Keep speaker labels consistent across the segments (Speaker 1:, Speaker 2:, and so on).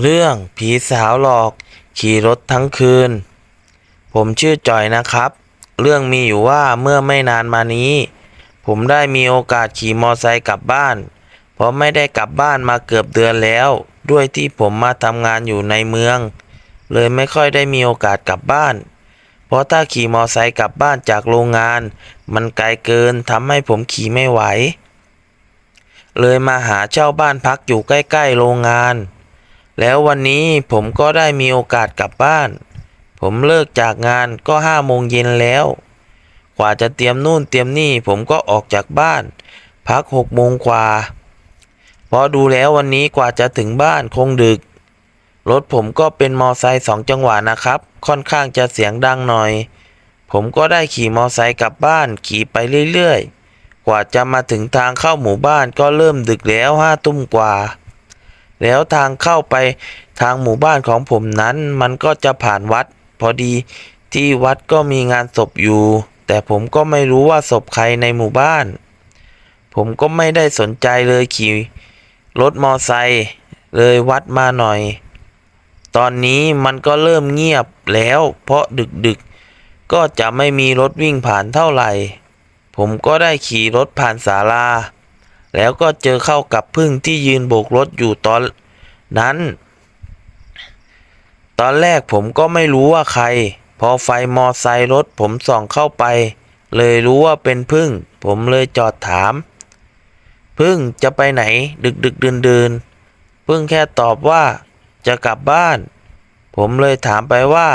Speaker 1: เรื่องผีสาวหลอก ขี่รถทั้งคืน ผมชื่อจอยนะครับ เรื่องมีอยู่ว่าเมื่อไม่นานมานี้ ผมได้มีโอกาสขี่มอไซค์กลับบ้าน เพราะไม่ได้กลับบ้านมาเกือบเดือนแล้ว ด้วยที่ผมมาทำงานอยู่ในเมือง เลยไม่ค่อยได้มีโอกาสกลับบ้าน เพราะถ้าขี่มอไซค์กลับบ้านจากโรงงาน มันไกลเกินทำให้ผมขี่ไม่ไหว เลยมาหาเช่าบ้านพักอยู่ใกล้ ๆ โรงงาน แล้ววันนี้ผมก็ได้มีโอกาสกลับบ้าน ผมเลิกจากงานก็ห้าโมงเย็นแล้ว กว่าจะเตรียมนู่นเตรียมนี่ผมก็ออกจากบ้าน พักหกโมงกว่าพราะดูแล้ววันนี้กว่าจะถึงบ้านคงดึก รถผมก็เป็นมอไซค์สองจังหวะนะครับ ค่อนข้างจะเสียงดังหน่อย ผมก็ได้ขี่มอไซค์กลับบ้านขี่ไปเรื่อยๆ กว่าจะมาถึงทางเข้าหมู่บ้านก็เริ่มดึกแล้วห้าทุ่มกว่า แล้วทางเข้าไปทางหมู่บ้านของผมนั้น มันก็จะผ่านวัด พอดีที่วัดก็มีงานศพอยู่ แต่ผมก็ไม่รู้ว่าศพใครในหมู่บ้าน ผมก็ไม่ได้สนใจเลยขี่รถมอไซค์เลยวัดมาหน่อย ตอนนี้มันก็เริ่มเงียบแล้ว เพราะดึกๆก็จะไม่มีรถวิ่งผ่านเท่าไหร่ ผมก็ได้ขี่รถผ่านศาลา แล้วก็เจอเข้ากับพึ่งที่ยืนโบกรถอยู่ตอนนั้น ตอนแรกผมก็ไม่รู้ว่าใคร พอไฟมอไซค์รถผมส่องเข้าไป เลยรู้ว่าเป็นพึ่ง ผมเลยจอดถาม พึ่งจะไปไหนดึกดึกเดินเดินพึ่งแค่ตอบว่าจะกลับบ้าน ผมเลยถามไปว่า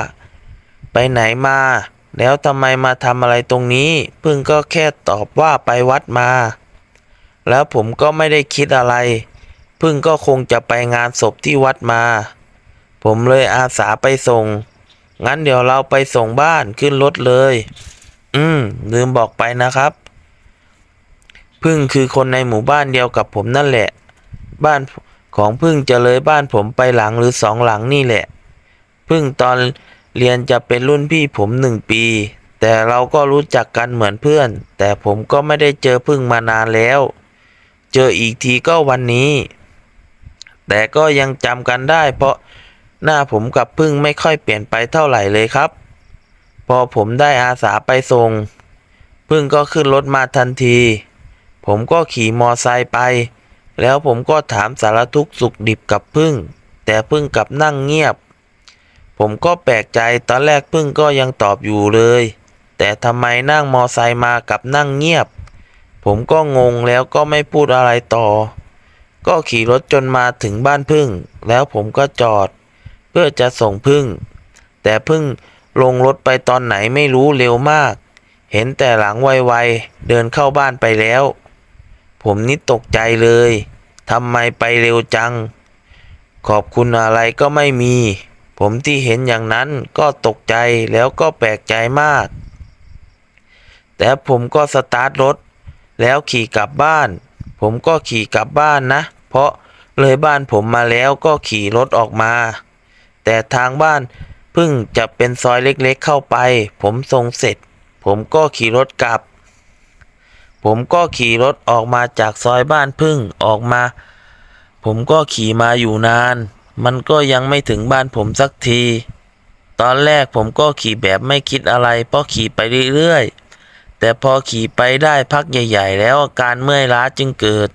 Speaker 1: ไปไหนมา แล้วทำไมมาทำอะไรตรงนี้ พึ่งก็แค่ตอบว่าไปวัดมา แล้วผมก็ไม่ได้คิดอะไร พึ่งก็คงจะไปงานศพที่วัดมา ผมเลยอาสาไปส่ง งั้นเดี๋ยวเราไปส่งบ้านขึ้นรถเลย อืม ลืมบอกไปนะครับ พึ่งคือคนในหมู่บ้านเดียวกับผมนั่นแหละ บ้านของพึ่งจะเลยบ้านผมไปหลังหรือสองหลังนี่แหละ พึ่งตอนเรียนจะเป็นรุ่นพี่ผมหนึ่งปี แต่เราก็รู้จักกันเหมือนเพื่อน แต่ผมก็ไม่ได้เจอพึ่งมานานแล้ว เจออีกทีก็วันนี้ แต่ก็ยังจำกันได้ เพราะหน้าผมกับพึ่งไม่ค่อยเปลี่ยนไปเท่าไหร่เลยครับ พอผมได้อาสาไปส่ง พึ่งก็ขึ้นรถมาทันที ผมก็ขี่มอไซค์ไป แล้วผมก็ถามสารทุกสุขดิบกับพึ่ง แต่พึ่งกับนั่งเงียบ ผมก็แปลกใจตอนแรกพึ่งก็ยังตอบอยู่เลย แต่ทำไมนั่งมอไซค์มากับนั่งเงียบ ผมก็งงแล้วก็ไม่พูดอะไรต่อ ก็ขี่รถจนมาถึงบ้านพึ่ง แล้วผมก็จอด เพื่อจะส่งพึ่ง แต่พึ่งลงรถไปตอนไหนไม่รู้เร็วมาก เห็นแต่หลังไวๆเดินเข้าบ้านไปแล้ว ผมนี่ตกใจเลยทำไมไปเร็วจัง ขอบคุณอะไรก็ไม่มี ผมที่เห็นอย่างนั้นก็ตกใจแล้วก็แปลกใจมาก แต่ผมก็สตาร์ทรถ แล้วขี่กลับบ้าน ผมก็ขี่กลับบ้านนะ เพราะเลยบ้านผมมาแล้วก็ขี่รถออกมา แต่ทางบ้านเพิ่งจะเป็นซอยเล็กๆเข้าไป ผมส่งเสร็จ ผมก็ขี่รถกลับ ผมก็ขี่รถออกมาจากซอยบ้านพึ่งออกมา ผมก็ขี่มาอยู่นาน มันก็ยังไม่ถึงบ้านผมสักที ตอนแรกผมก็ขี่แบบไม่คิดอะไรเพราะขี่ไปเรื่อยๆ แต่พอขี่ไปได้พักใหญ่ ๆ แล้วอาการเมื่อยล้าจึงเกิด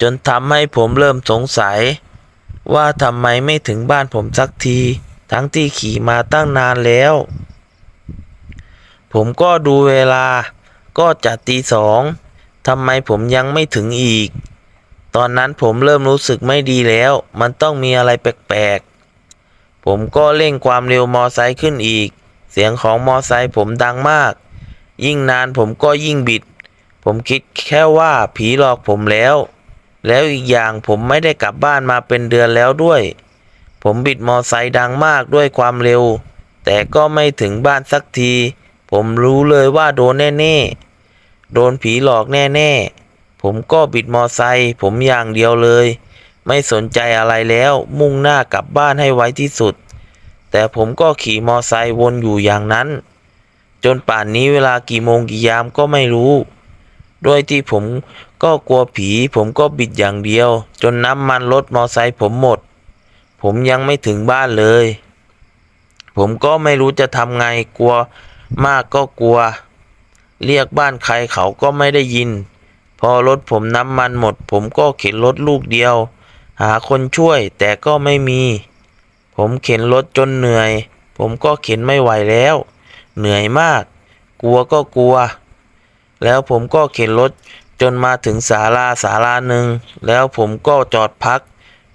Speaker 1: จนทำให้ผมเริ่มสงสัย ว่าทำไมไม่ถึงบ้านผมสักที ทั้งที่ขี่มาตั้งนานแล้ว ผมก็ดูเวลาก็จะตีสองทำไมผมยังไม่ถึงอีก ตอนนั้นผมเริ่มรู้สึกไม่ดีแล้ว มันต้องมีอะไรแปลกๆ ผมก็เร่งความเร็วมอไซค์ขึ้นอีก เสียงของมอไซค์ผมดังมาก ยิ่งนานผมก็ยิ่งบิด ผมคิดแค่ว่าผีหลอกผมแล้ว แล้วอีกอย่างผมไม่ได้กลับบ้านมาเป็นเดือนแล้วด้วย ผมบิดมอไซค์ดังมากด้วยความเร็ว แต่ก็ไม่ถึงบ้านสักที ผมรู้เลยว่าโดนแน่ๆ โดนผีหลอกแน่ๆ ผมก็บิดมอไซค์ผมอย่างเดียวเลย ไม่สนใจอะไรแล้วมุ่งหน้ากลับบ้านให้ไวที่สุด แต่ผมก็ขี่มอไซค์วนอยู่อย่างนั้น จนป่านนี้เวลากี่โมงกี่ยามก็ไม่รู้ ด้วยที่ผมก็กลัวผี ผมก็บิดอย่างเดียว จนน้ำมันรถมอไซค์ผมหมดผผมยังไม่ถึงบ้านเลย ผมก็ไม่รู้จะทำไงกลัวมากก็กลัว เรียกบ้านใครเขาก็ไม่ได้ยิน พอรถผมน้ำมันหมด ผมก็เข็นรถลูกเดียว หาคนช่วยแต่ก็ไม่มี ผมเข็นรถจนเหนื่อย ผมก็เข็นไม่ไหวแล้ว เหนื่อยมาก กลัวก็กลัว แล้วผมก็เข็นรถจนมาถึงศาลาศาลาหนึ่ง แล้วผมก็จอดพัก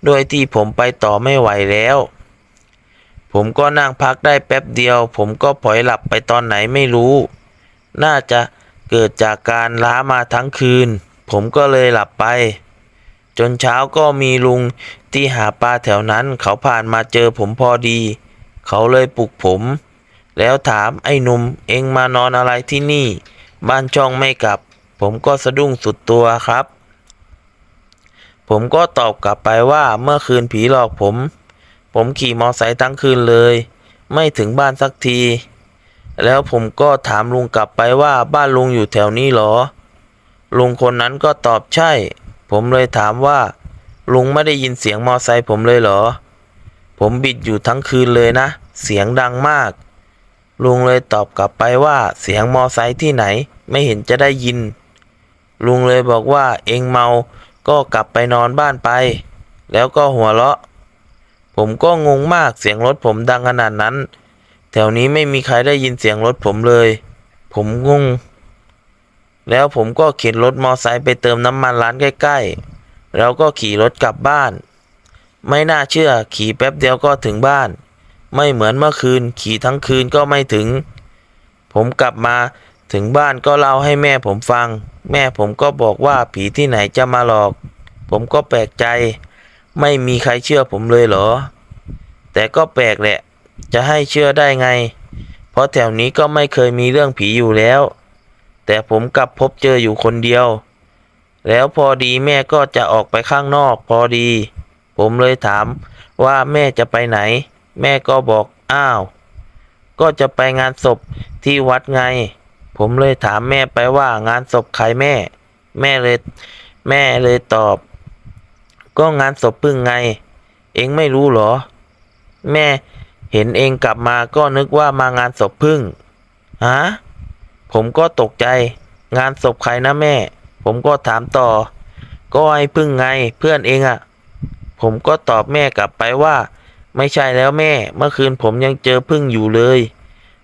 Speaker 1: ด้วยที่ผมไปต่อไม่ไหวแล้ว ผมก็นั่งพักได้แป๊บเดียว ผมก็ผอยหลับไปตอนไหนไม่รู้ น่าจะเกิดจากการล้ามาทั้งคืน ผมก็เลยหลับไป จนเช้าก็มีลุงที่หาปลาแถวนั้น เขาผ่านมาเจอผมพอดี เขาเลยปลุกผม แล้วถามไอ้หนุ่มเอ็งมานอนอะไรที่นี่ บ้านช่องไม่กลับ ผมก็สะดุ้งสุดตัวครับ ผมก็ตอบกลับไปว่าเมื่อคืนผีหลอกผม ผมขี่มอไซค์ทั้งคืนเลย ไม่ถึงบ้านสักที แล้วผมก็ถามลุงกลับไปว่าบ้านลุงอยู่แถวนี้เหรอ ลุงคนนั้นก็ตอบใช่ ผมเลยถามว่า ลุงไม่ได้ยินเสียงมอไซค์ผมเลยเหรอ ผมบิดอยู่ทั้งคืนเลยนะ เสียงดังมาก ลุงเลยตอบกลับไปว่าเสียงมอไซค์ที่ไหนไม่เห็นจะได้ยิน ลุงเลยบอกว่าเองเมาก็กลับไปนอนบ้านไป แล้วก็หัวเราะ ผมก็งงมากเสียงรถผมดังขนาดนั้น แถวนี้ไม่มีใครได้ยินเสียงรถผมเลย ผมงง แล้วผมก็เข็นรถมอไซค์ไปเติมน้ำมันร้านใกล้ๆ แล้วก็ขี่รถกลับบ้าน ไม่น่าเชื่อขี่แป๊บเดียวก็ถึงบ้าน ไม่เหมือนเมื่อคืน ขี่ทั้งคืนก็ไม่ถึง ผมกลับมาถึงบ้านก็เล่าให้แม่ผมฟัง แม่ผมก็บอกว่าผีที่ไหนจะมาหลอก ผมก็แปลกใจ ไม่มีใครเชื่อผมเลยเหรอ แต่ก็แปลกแหละ จะให้เชื่อได้ไง เพราะแถวนี้ก็ไม่เคยมีเรื่องผีอยู่แล้ว แต่ผมกลับพบเจออยู่คนเดียว แล้วพอดีแม่ก็จะออกไปข้างนอกพอดี ผมเลยถามว่าแม่จะไปไหน แม่ก็บอกอ้าว ก็จะไปงานศพที่วัดไง ผมเลยถามแม่ไปว่างานศพใครแม่ แม่เลยแม่เลยตอบ ก็งานศพพึ่งไง เองไม่รู้เหรอ แม่เห็นเองกลับมาก็นึกว่ามางานศพพึ่งฮะผมก็ตกใจ งานศพใครนะแม่ ผมก็ถามต่อ ก็ไอ้พึ่งไงเพื่อนเองอะ่ะ ผมก็ตอบแม่กลับไปว่า ไม่ใช่แล้วแม่ เมื่อคืนผมยังเจอพึ่งอยู่เลย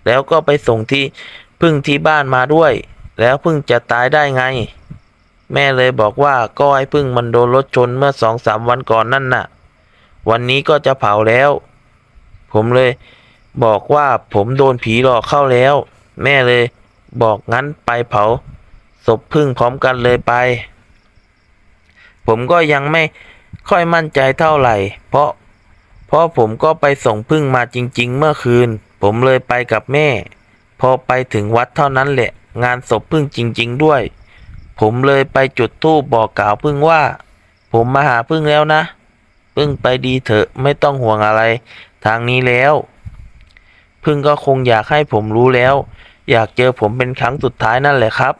Speaker 1: แล้วก็ไปส่งที่พึ่งที่บ้านมาด้วย แล้วพึ่งจะตายได้ไง แม่เลยบอกว่าก็ไอ้พึ่งมันโดนรถชนเมื่อสองสามวันก่อนนั่นน่ะ วันนี้ก็จะเผาแล้ว ผมเลย บอกว่าผมโดนผีหลอกเข้าแล้ว แม่เลย บอกงั้นไปเผาศพพึ่งพร้อมกันเลยไป ผมก็ยังไม่ค่อยมั่นใจเท่าไหร่ เพราะ เพราะผมก็ไปส่งพึ่งมาจริง ๆ เมื่อคืน ผมเลยไปกับแม่ พอไปถึงวัดเท่านั้นแหละ งานศพพึ่งจริง ๆ ด้วย ผมเลยไปจุดธูปบอกกล่าวพึ่งว่า ผมมาหาพึ่งแล้วนะ พึ่งไปดีเถอะไม่ต้องห่วงอะไร ทางนี้แล้ว พึ่งก็คงอยากให้ผมรู้แล้ว อยากเจอผมเป็นครั้งสุดท้ายนั่นแหละครับ